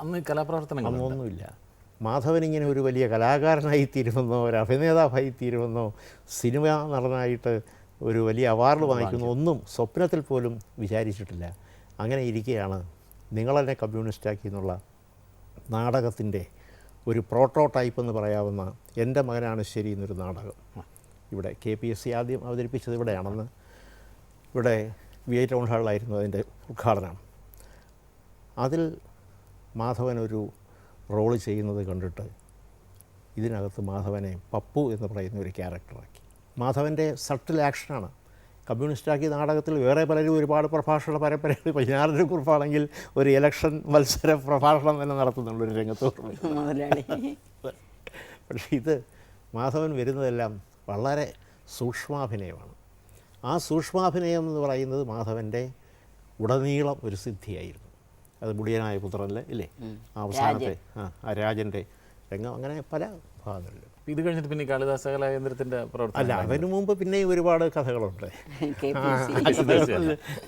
അന്ന് കലാപ്രവർത്തനങ്ങൾ അന്നൊന്നുമില്ല. മാധവൻ ഇങ്ങനെ ഒരു വലിയ കലാകാരനായി തീരുമെന്നോ ഒരു അഭിനേതാവായി തീരുമെന്നോ സിനിമ നടനായിട്ട് ഒരു വലിയ അവാർഡ് വാങ്ങിക്കുന്നു ഒന്നും സ്വപ്നത്തിൽ പോലും വിചാരിച്ചിട്ടില്ല. അങ്ങനെ ഇരിക്കുകയാണ് നിങ്ങളെന്നെ കമ്മ്യൂണിസ്റ്റാക്കി എന്നുള്ള നാടകത്തിന്റെ ഒരു പ്രോട്ടോടൈപ്പ് എന്ന് പറയാവുന്ന എന്റെ മകനാണ് ശരി എന്നൊരു നാടകം. ഇവിടെ കെ പി എസ് സി ആദ്യം അവതരിപ്പിച്ചത് ഇവിടെയാണെന്ന് ഇവിടെ വി ഐ ടൗൺ ഹാളിലായിരുന്നു അതിന്റെ ഉദ്ഘാടനം. അതിൽ മാധവൻ ഒരു റോൾ ചെയ്യുന്നത് കണ്ടിട്ട് ഇതിനകത്ത് മാധവനെ പപ്പു എന്ന് പറയുന്ന ഒരു ക്യാരക്ടറാക്കി മാധവന്റെ സട്ടിൽ ആക്ഷനാണ് കമ്മ്യൂണിസ്റ്റാക്കി നാടകത്തിൽ വേറെ പലരും ഒരുപാട് പ്രഭാഷണ പരമ്പരകൾ പതിനാറിനെ കുറിപ്പാണെങ്കിൽ ഒരു ഇലക്ഷൻ മത്സര പ്രഭാഷണം തന്നെ നടത്തുന്നുണ്ട് ഒരു രംഗത്ത് പക്ഷേ ഇത് മാധവൻ വരുന്നതെല്ലാം വളരെ സൂക്ഷ്മാഭിനയമാണ്. ആ സൂക്ഷ്മാഭിനയം എന്ന് പറയുന്നത് മാധവന്റെ ഉടനീളം ഒരു സിദ്ധിയായിരുന്നു. അത് മുടിയനായ പുത്രനിലെ ഇല്ലേ? ആ അവസാനത്തെ ആ രാജന്റെ രാജന്റെ രംഗം. അങ്ങനെ പല ഭാഗങ്ങളിലും. ഇത് കഴിഞ്ഞിട്ട് പിന്നെ കാളിദാസ കലാകേന്ദ്രത്തിന്റെ അല്ല പ്രവർത്തനം അതിനു മുമ്പ് പിന്നെയും ഒരുപാട് കഥകളുണ്ട്.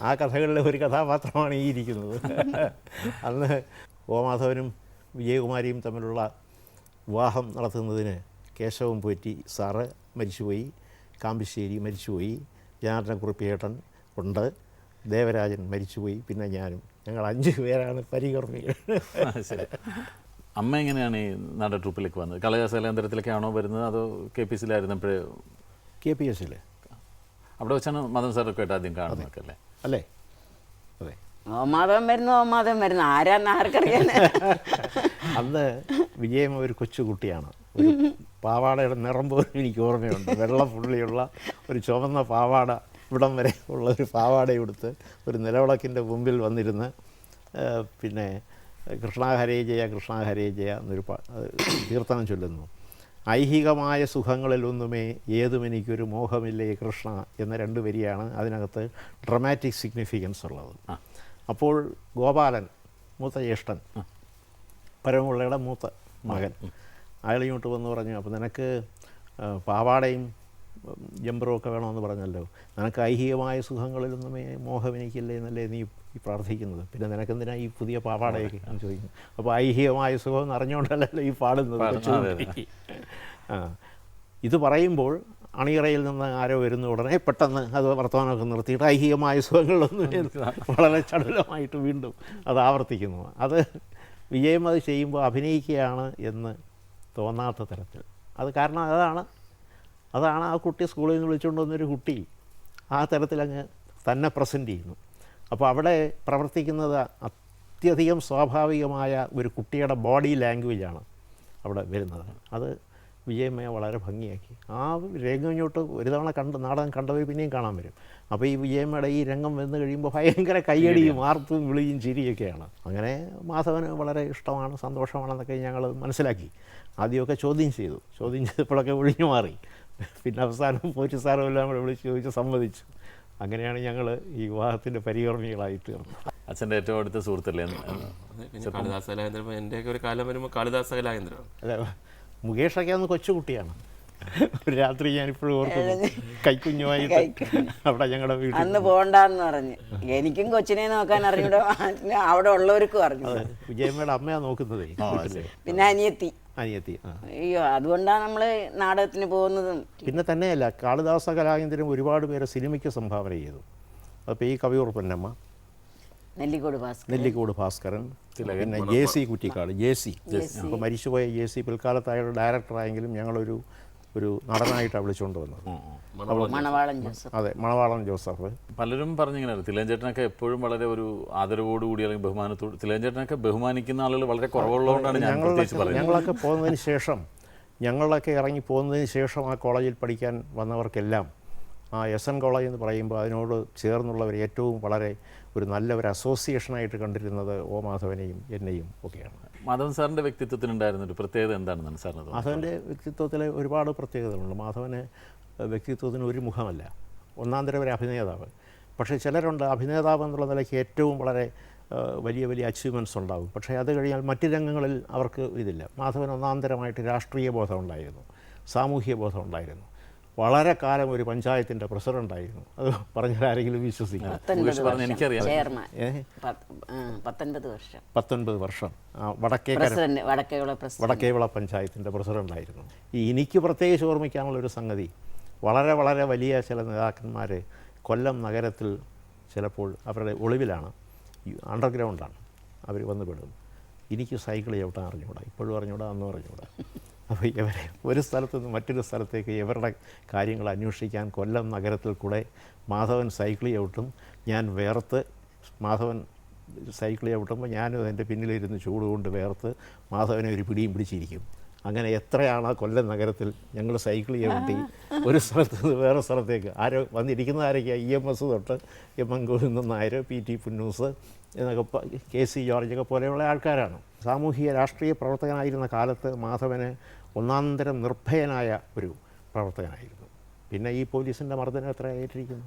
ആ, കഥകളിലെ ഒരു കഥാപാത്രമാണ് ഈ ഇരിക്കുന്നത്. അന്ന് ഗോമാധവനും വിജയകുമാരിയും തമ്മിലുള്ള വിവാഹം നടത്തുന്നതിന് കേശവൻ പോറ്റി സാറ് മരിച്ചുപോയി കാമ്പിശ്ശേരി മരിച്ചുപോയി ജനാർദ്ദന കുറുപ്പിയേട്ടൻ ഉണ്ട് ദേവരാജൻ മരിച്ചുപോയി പിന്നെ ഞാനും. ഞങ്ങൾ അഞ്ച് പേരാണ് പരികർമ്മികൾ. ശരി. അമ്മ എങ്ങനെയാണ് ഈ നാട് ട്രൂപ്പിലേക്ക് വന്നത്? കാളിദാസ കലാകേന്ദ്രത്തിലേക്കാണോ വരുന്നത് അതോ കെ പി സിയിലായിരുന്നപ്പോഴേ കെ പി എസിൽ അവിടെ വെച്ചാണ് മദൻ സാറൊക്കെ ആയിട്ട് ആദ്യം കാണുന്നതൊക്കെ അല്ലേ? അല്ലേ? അതെ. ഓമാദം വരുന്നു ഓമാദം വരുന്നു. ആരാന്ന് ആർക്കറിയാൻ? അന്ന് വിജയം ഒരു കൊച്ചുകുട്ടിയാണ്. ഒരു പാവാടയുടെ നിറം പോലും എനിക്ക് ഓർമ്മയുണ്ട്. വെള്ള പുള്ളിയുള്ള ഒരു ചുവന്ന പാവാട ഇവിടം വരെ ഉള്ള ഒരു പാവാട ഉടുത്ത് ഒരു നിലവിളക്കിന്റെ മുമ്പിൽ വന്നിരുന്ന് പിന്നെ കൃഷ്ണ ഹരേ ജയ കൃഷ്ണ ഹരേ ജയ എന്നൊരു കീർത്തനം ചൊല്ലുന്നു. ഐഹികമായ സുഖങ്ങളിലൊന്നുമേ ഏതും എനിക്കൊരു മോഹമില്ലേ കൃഷ്ണ എന്ന രണ്ട് വരിയാണ് അതിനകത്ത് ഡ്രമാറ്റിക് സിഗ്നിഫിക്കൻസ് ഉള്ളത്. അപ്പോൾ ഗോപാലൻ മൂത്ത ജ്യേഷ്ഠൻ പരമുള്ളയുടെ മൂത്ത മകൻ അയാൾ ഇങ്ങോട്ട് വന്ന് പറഞ്ഞു അപ്പോൾ നിനക്ക് പാവാടയും ഉം, ജമ്പറും ഒക്കെ വേണമെന്ന് പറഞ്ഞല്ലോ. നിനക്ക് ഐഹികമായ സുഖങ്ങളിലൊന്നും മോഹം എനിക്കില്ലേ എന്നല്ലേ നീ ഈ പ്രാർത്ഥിക്കുന്നത്? പിന്നെ നിനക്കെന്തിനാ ഈ പുതിയ പാവാടയൊക്കെ എന്ന് ചോദിക്കുന്നു അപ്പോൾ ഐഹികമായ സുഖം എന്ന് അറിഞ്ഞുകൊണ്ടല്ലല്ലോ ഈ പാടുന്നത്. ആ. ഇത് പറയുമ്പോൾ അണിയറയിൽ നിന്ന് ആരോ വരുന്ന ഉടനെ പെട്ടെന്ന് അത് വർത്തമാനമൊക്കെ നിർത്തിയിട്ട് ഐഹികമായ സുഖങ്ങളിലൊന്നും വളരെ ചടുലമായിട്ട് വീണ്ടും അത് ആവർത്തിക്കുന്നു. അത് വിജയം അത് ചെയ്യുമ്പോൾ അഭിനയിക്കുകയാണ് എന്ന് തോന്നാത്ത തരത്തിൽ. അത് കാരണം അതാണ് അതാണ് ആ കുട്ടി സ്കൂളിൽ നിന്ന് വിളിച്ചുകൊണ്ട് വന്നൊരു കുട്ടി ആ തരത്തിലങ്ങ് തന്നെ പ്രസന്റ് ചെയ്യുന്നു. അപ്പോൾ അവിടെ പ്രവർത്തിക്കുന്നത് അത്യധികം സ്വാഭാവികമായ ഒരു കുട്ടിയുടെ ബോഡി ലാംഗ്വേജാണ് അവിടെ വരുന്നത്. അത് വിജയമ്മയെ വളരെ ഭംഗിയാക്കി. ആ രംഗം ഇങ്ങോട്ട് ഒരു തവണ കണ്ട് നാടകം കണ്ടവർ പിന്നെയും കാണാൻ വരും. അപ്പോൾ ഈ വിജയമ്മയുടെ ഈ രംഗം വന്നു കഴിയുമ്പോൾ ഭയങ്കര കയ്യടിയും ആർത്തും വിളിയും ചിരിയൊക്കെയാണ്. അങ്ങനെ മാധവന് വളരെ ഇഷ്ടമാണ് സന്തോഷമാണെന്നൊക്കെ ഞങ്ങൾ മനസ്സിലാക്കി. ആദ്യമൊക്കെ ചോദ്യം ചെയ്തു. ചോദ്യം ചെയ്തപ്പോഴൊക്കെ ഒഴിഞ്ഞു മാറി. പിന്നെ അവസാനം പോറ്റി സാറും എല്ലാം കൂടെ വിളിച്ച് ചോദിച്ച് സമ്മതിച്ചു. അങ്ങനെയാണ് ഞങ്ങൾ ഈ വിവാഹത്തിന്റെ പരികർമ്മികളായി തീർന്നത് അച്ഛന്റെ ഏറ്റവും അടുത്ത സുഹൃത്തല്ലേ? കാളിദാസ കലാകേന്ദ്രം എന്റെയൊക്കെ ഒരു കാലം വരുമ്പോൾ കാളിദാസ കലാകേന്ദ്രം. അല്ല മുകേഷൊക്കെ അന്ന് കൊച്ചുകുട്ടിയാണ്. ഒരു രാത്രി ഞാനിപ്പോഴും ഓർക്കുന്നു. കൈക്കുഞ്ഞുമായിട്ട് അവിടെ ഞങ്ങളുടെ വീട്ടിൽ. അന്ന് പോകണ്ടെന്ന് പറഞ്ഞു. എനിക്കും കൊച്ചിനെ നോക്കാൻ അറിഞ്ഞൂടോ? അവിടെ ഉള്ളവർക്കും അറിഞ്ഞു വിജയമ്മയുടെ അമ്മയാണ് നോക്കുന്നത് പിന്നെ അനിയത്തി. അനിയത്തി അയ്യോ അതുകൊണ്ടാണ് നമ്മൾ നാടകത്തിന് പോകുന്നതും. പിന്നെ തന്നെയല്ല കാളിദാസ കലാകേന്ദ്രം ഒരുപാട് പേരെ സിനിമയ്ക്ക് സംഭാവന ചെയ്തു. അപ്പോൾ ഈ കവിയൂർ പൊന്നമ്മ നെല്ലിക്കോട് ഭാസ്കരൻ. നെല്ലിക്കോട് ഭാസ്കരൻ പിന്നെ J C Kuttikkad J C. അപ്പോൾ മരിച്ചുപോയ ജെ സി പിൽക്കാലത്ത് അയാൾ ഡയറക്ടറായെങ്കിലും ഞങ്ങളൊരു ഒരു നടനായിട്ടാണ് വിളിച്ചുകൊണ്ട് വന്നത്. മണവാളൻ ജോസഫ്. അതെ മണവാളൻ ജോസഫ്. പലരും പറഞ്ഞിങ്ങനെ തിലഞ്ചേട്ടനൊക്കെ എപ്പോഴും വളരെ ഒരു ആദരവോടുകൂടി അല്ലെങ്കിൽ ബഹുമാനത്തോട് തിലഞ്ചേട്ടനൊക്കെ ബഹുമാനിക്കുന്ന ആളുകൾ വളരെ കുറവുള്ളതുകൊണ്ടാണ് ഞാൻ പ്രത്യേകിച്ച് ഞങ്ങളൊക്കെ ഞങ്ങളൊക്കെ പോകുന്നതിന് ശേഷം ഞങ്ങളൊക്കെ ഇറങ്ങി പോകുന്നതിന് ശേഷം ആ കോളേജിൽ പഠിക്കാൻ വന്നവർക്കെല്ലാം ആ എസ് എൻ കോളേജ് എന്ന് പറയുമ്പോൾ അതിനോട് ചേർന്നുള്ളവർ ഏറ്റവും വളരെ ഒരു നല്ല ഒരു അസോസിയേഷനായിട്ട് കണ്ടിരുന്നത് ഓ മാധവനെയും എന്നെയും ഒക്കെയാണ്. മാധവൻ സാറിന്റെ വ്യക്തിത്വത്തിനുണ്ടായിരുന്ന ഒരു പ്രത്യേകത എന്താണെന്നാണ് സാറിന് മാധവന്റെ വ്യക്തിത്വത്തിലെ ഒരുപാട് പ്രത്യേകതകളുണ്ട്. മാധവന് വ്യക്തിത്വത്തിന് ഒരു മുഖമല്ല. ഒന്നാം തരം ഒരു അഭിനേതാവ്. പക്ഷേ ചിലരുണ്ട് അഭിനേതാവ് എന്നുള്ള നിലയ്ക്ക് ഏറ്റവും വളരെ വലിയ വലിയ അച്ചീവ്മെന്റ്സ് ഉണ്ടാകും. പക്ഷേ അത് കഴിഞ്ഞാൽ മറ്റ് രംഗങ്ങളിൽ അവർക്ക് ഇതില്ല. മാധവൻ ഒന്നാം തരമായിട്ട് രാഷ്ട്രീയ ബോധം ഉണ്ടായിരുന്നു. സാമൂഹ്യ ബോധം ഉണ്ടായിരുന്നു. വളരെ കാലം ഒരു പഞ്ചായത്തിന്റെ പ്രസിഡന്റായിരുന്നു. അത് പറഞ്ഞാൽ ആരെങ്കിലും വിശ്വസിക്കും. പത്തൊൻപത് വർഷം. പത്തൊൻപത് വർഷം. വടക്കേക്കര വടക്കേവിള പഞ്ചായത്തിന്റെ പ്രസിഡന്റായിരുന്നു. ഈ എനിക്ക് പ്രത്യേകിച്ച് ഓർമ്മിക്കാനുള്ളൊരു സംഗതി വളരെ വളരെ വലിയ ചില നേതാക്കന്മാർ കൊല്ലം നഗരത്തിൽ ചിലപ്പോൾ അവരുടെ ഒളിവിലാണ് അണ്ടർഗ്രൗണ്ടാണ് അവർ വന്ന് പെടും എനിക്ക് സൈക്കിൾ ചവിട്ടാൻ അറിഞ്ഞുകൂടാ? ഇപ്പോഴും അറിഞ്ഞുകൂടാ? അന്നും അറിഞ്ഞുകൂടാ? അപ്പോൾ ഇവരെ ഒരു സ്ഥലത്തു നിന്ന് മറ്റൊരു സ്ഥലത്തേക്ക് ഇവരുടെ കാര്യങ്ങൾ അന്വേഷിക്കാൻ കൊല്ലം നഗരത്തിൽ കൂടെ മാധവൻ സൈക്കിൾ ചവിട്ടും. ഞാൻ വേർത്ത് മാധവൻ സൈക്കിൾ ചവിട്ടുമ്പോൾ ഞാനും എന്റെ പിന്നിലിരുന്ന് ചൂട് കൊണ്ട് വേർത്ത് മാധവനെ ഒരു പിടിയും പിടിച്ചിരിക്കും. അങ്ങനെ എത്രയാണ് ആ കൊല്ലം നഗരത്തിൽ ഞങ്ങൾ സൈക്കിൾ ചവിട്ടി ഒരു സ്ഥലത്ത് നിന്ന് വേറെ സ്ഥലത്തേക്ക്. ആരോ വന്നിരിക്കുന്ന ആരൊക്കെയാണ് ഇ എം എസ് തൊട്ട് M N Govindan Nair P T Punnoose എന്നൊക്കെ കെ സി ജോർജൊക്കെ പോലെയുള്ള ആൾക്കാരാണ്. സാമൂഹിക രാഷ്ട്രീയ പ്രവർത്തകനായിരുന്ന കാലത്ത് മാധവന് ഒന്നാന്തരം നിർഭയനായ ഒരു പ്രവർത്തകനായിരുന്നു. പിന്നെ ഈ പോലീസിന്റെ മർദ്ദനം എത്ര ഏറ്റിരിക്കുന്നു